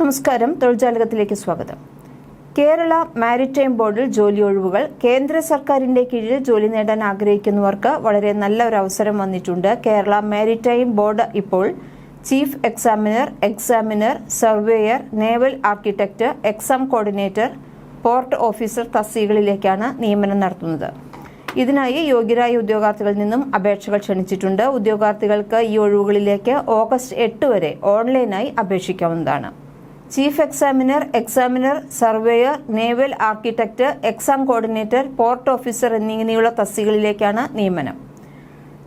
നമസ്കാരം. തൊഴിൽജാലകത്തിലേക്ക് സ്വാഗതം. കേരള മാരിടൈം ബോർഡിൽ ജോലി ഒഴിവുകൾ കേന്ദ്ര സർക്കാരിന്റെ കീഴിൽ ജോലി നേടാൻ ആഗ്രഹിക്കുന്നവർക്ക് വളരെ നല്ല ഒരു അവസരം വന്നിട്ടുണ്ട്. കേരള മാരിടൈം ബോർഡ് ഇപ്പോൾ chief examiner examiner surveyor naval architect exam coordinator port officer തസ്തികകളിലേക്കാണ് നിയമനം നടത്തുന്നത്. ഇതിനായി യോഗ്യരായ ഉദ്യോഗാർത്ഥികളിൽ നിന്നും അപേക്ഷകൾ ക്ഷണിച്ചിട്ടുണ്ട്. ഉദ്യോഗാർത്ഥികൾക്ക് ഈ ഒഴിവുകളിലേക്ക് ഓഗസ്റ്റ് എട്ട് വരെ ഓൺലൈനായി അപേക്ഷിക്കാവുന്നതാണ്. Chief examiner examiner surveyor naval architect exam coordinator port officer എന്നിങ്ങനെയുള്ള തസ്തികകളിലേക്കാണ് നിയമനം.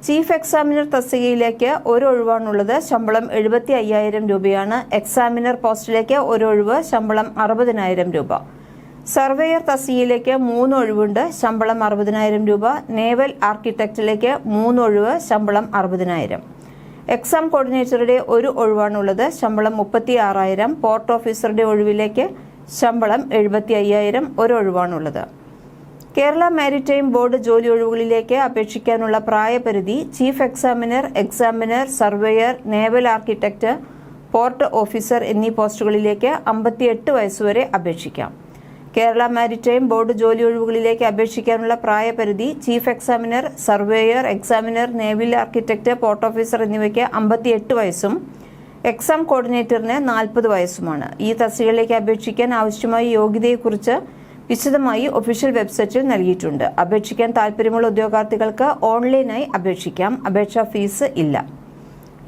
ചീഫ് എക്സാമിനർ തസ്തികയിലേക്ക് ഒരു ഒഴിവാണുള്ളത് ശമ്പളം എഴുപത്തി അയ്യായിരം രൂപയാണ്. എക്സാമിനർ പോസ്റ്റിലേക്ക് ഒരു ഒഴിവ് ശമ്പളം അറുപതിനായിരം രൂപ. സർവേയർ തസ്തികയിലേക്ക് മൂന്ന് ഒഴിവുണ്ട് ശമ്പളം അറുപതിനായിരം രൂപ. നേവൽ ആർക്കിടെക്റ്റിലേക്ക് മൂന്ന് ഒഴിവ് ശമ്പളം അറുപതിനായിരം. എക്സാം കോർഡിനേറ്ററുടെ ഒരു ഒഴിവാണുള്ളത്. ശമ്പളം മുപ്പത്തി ആറായിരം പോർട്ട് ഓഫീസറുടെ ഒഴിവിലേക്ക് ശമ്പളം എഴുപത്തി അയ്യായിരം ഒരു ഒഴിവാണുള്ളത്. കേരള മാരിടൈം ബോർഡ് ജോലി ഒഴിവുകളിലേക്ക് അപേക്ഷിക്കാനുള്ള പ്രായപരിധി chief examiner examiner surveyor naval architect port officer എന്നീ പോസ്റ്റുകളിലേക്ക് അമ്പത്തിയെട്ട് വയസ്സുവരെ അപേക്ഷിക്കാം. കേരള മാരിടൈം ബോർഡ് ജോലി ഒഴിവുകളിലേക്ക് അപേക്ഷിക്കാനുള്ള പ്രായപരിധി chief examiner surveyor examiner naval architect port officer എന്നിവയ്ക്ക് അമ്പത്തിയെട്ട് വയസ്സും എക്സാം കോർഡിനേറ്ററിന് നാൽപ്പത് വയസ്സുമാണ്. ഈ തസ്തികളിലേക്ക് അപേക്ഷിക്കാൻ ആവശ്യമായ യോഗ്യതയെക്കുറിച്ച് വിശദമായി ഒഫീഷ്യൽ വെബ്സൈറ്റിൽ നൽകിയിട്ടുണ്ട്. അപേക്ഷിക്കാൻ താൽപ്പര്യമുള്ള ഉദ്യോഗാർത്ഥികൾക്ക് ഓൺലൈനായി അപേക്ഷിക്കാം. അപേക്ഷാ ഫീസ് ഇല്ല.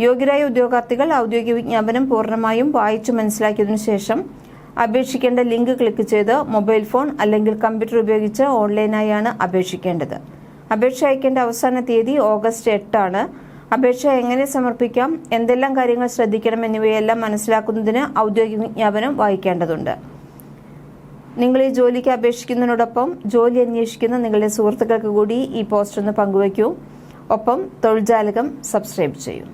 യോഗ്യരായ ഉദ്യോഗാർത്ഥികൾ ഔദ്യോഗിക വിജ്ഞാപനം പൂർണമായും വായിച്ചു മനസ്സിലാക്കിയതിനു ശേഷം അപേക്ഷിക്കേണ്ട ലിങ്ക് ക്ലിക്ക് ചെയ്ത് മൊബൈൽ ഫോൺ അല്ലെങ്കിൽ കമ്പ്യൂട്ടർ ഉപയോഗിച്ച് ഓൺലൈനായാണ് അപേക്ഷിക്കേണ്ടത്. അപേക്ഷ അയക്കേണ്ട അവസാന തീയതി ഓഗസ്റ്റ് എട്ടാണ്. അപേക്ഷ എങ്ങനെ സമർപ്പിക്കാം? എന്തെല്ലാം കാര്യങ്ങൾ ശ്രദ്ധിക്കണം എന്നിവയെല്ലാം മനസ്സിലാക്കുന്നതിന് ഔദ്യോഗിക വിജ്ഞാപനം വായിക്കേണ്ടതുണ്ട്. നിങ്ങൾ ഈ ജോലിക്ക് അപേക്ഷിക്കുന്നതിനോടൊപ്പം ജോലി അന്വേഷിക്കുന്ന നിങ്ങളുടെ സുഹൃത്തുക്കൾക്ക് കൂടി ഈ പോസ്റ്റ് ഒന്ന് പങ്കുവയ്ക്കൂ. ഒപ്പം തൊഴിൽജാലകം സബ്സ്ക്രൈബ് ചെയ്യൂ.